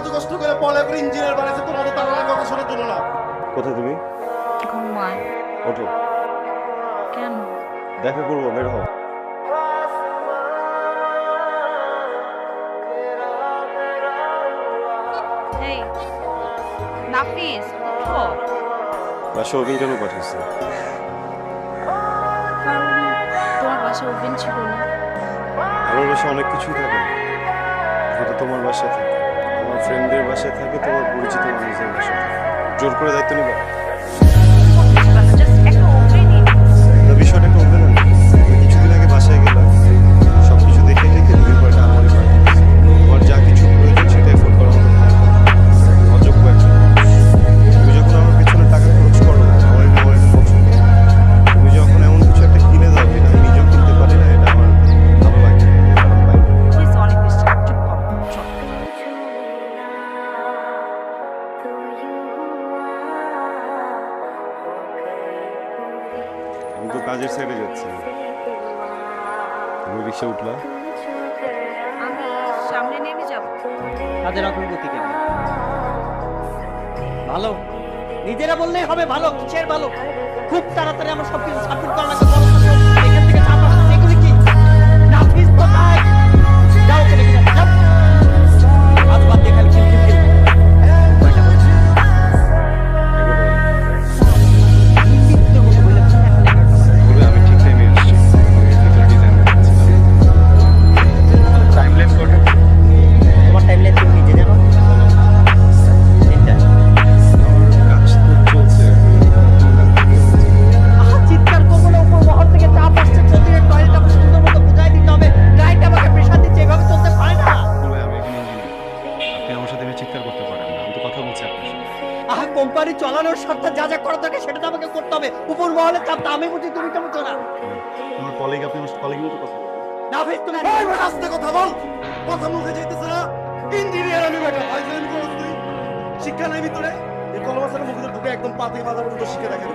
এত কষ্ট করে পড়া করে ইঞ্জিনিয়ার বানাইছে তোমাদের তার কথা শোনার জন্য না কোথায় তুমি? ঘুমায়। ওঠো। কেন? দেখা করব বের হও। এই নাফিস উঠো। বাসা অভিন কেন পাঠিয়েছে তোমার বাসায় ওভেন ছিল না। আমার অনেক কিছুই থাকে না তোমার বাসায় থাকে। আমার ফ্রেন্ডদের বাসায় থাকে তোমার পরিচিত মানুষদের বাসায় জোর করে দায়িত্ব নিবা। তুমি রিক্সা উঠলা? আমি সামনে নেমে যাব। কাজের অগ্রগতি কেমন? ভালো। নিজেরা বললেই হবে ভালো কিসের ভালো? খুব তাড়াতাড়ি আমার সবকিছু সাপোর্ট করা লাগবে। কোম্পানি সত্তা যা যা করা থাকে সেটা তো আমাকে করতে হবে। উপর মহলে চাপ তো আমি বুঝি তুমি তো বুঝো না আমার কলিগ আপনি আমার কলিগ মতো কথা বলুন। না ভাই তুমি আস্তে কথা বল। কথা মুখে যাইতেছ না। ইঞ্জিনিয়ার আমি বেটা ফাইজলামি করছ তুই শিক্ষা নাই ভিতরে। এই কলম আছে মুখে ঢুকে একদম পা থেকে মাথা শিখে শিক্ষা দেখা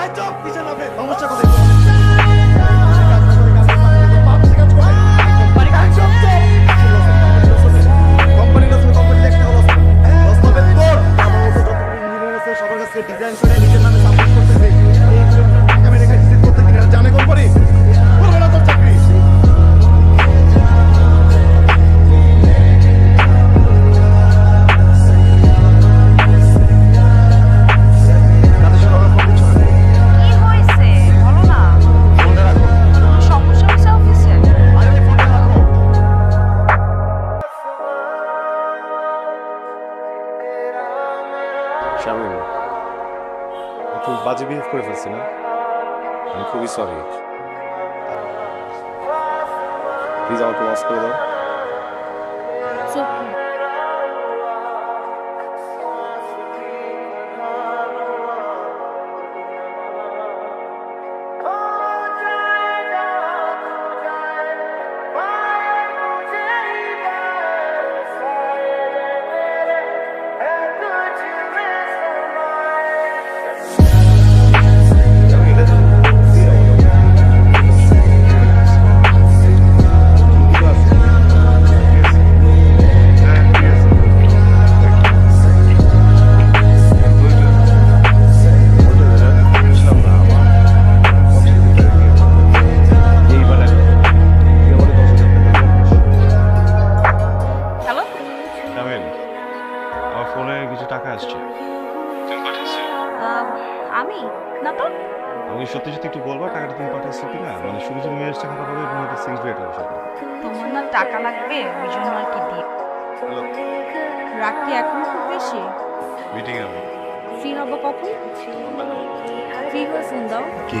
এই চুপ সমস্যা কোথায়? একটু বাজে বিহেভ করে ফেলছি না আমি খুবই সরি প্লিজ আমাকে মাফ করে দাও আমি? না তো? আমি সত্যি সত্যি একটু বলব টাকাটা তুমি পাঠিয়েছো কিনা? মানে শুধু শুধু মেয়ের টাকা পাবে এবং এটা সিক্রেট সব তোমার না টাকা লাগবে ওই জন্য আর কি হ্যালো। রাগ কি এখন খুব বেশি? মিটিং হবে। ফ্রি হব কখন? ফ্রি হয়ে ফোন দাও। কি?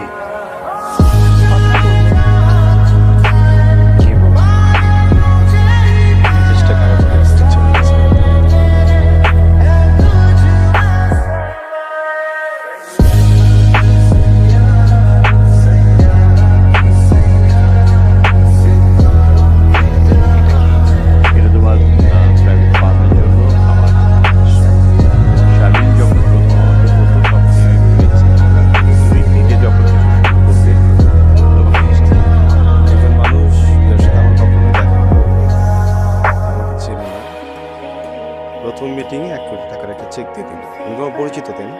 চেক দিয়ে দিন তুমি তোমার পরিচিত তাই না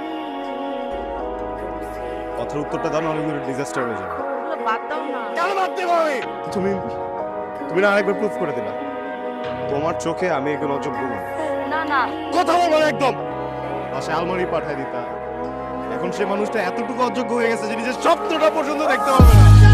কথার উত্তরটা দাও না অনেকগুলো ডিজাস্টার হয়ে যাবে। বাদ দাও না। কেন বাদ দেবো আমি? তুমি তুমি না আরেকবার প্রুফ করে দিলা। তোমার চোখে আমি এগুলো অযোগ্য না কথা বলব না একদম। পাশে আলমারি পাঠায় দিতা। এখন সে মানুষটা এতটুকু অযোগ্য হয়ে গেছে যে নিজের স্বপ্নটা পর্যন্ত দেখতে পারবে না।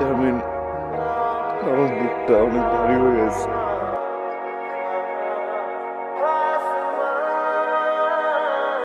শারমিন আমার বুকটা অনেক ভারী হয়ে গেছে।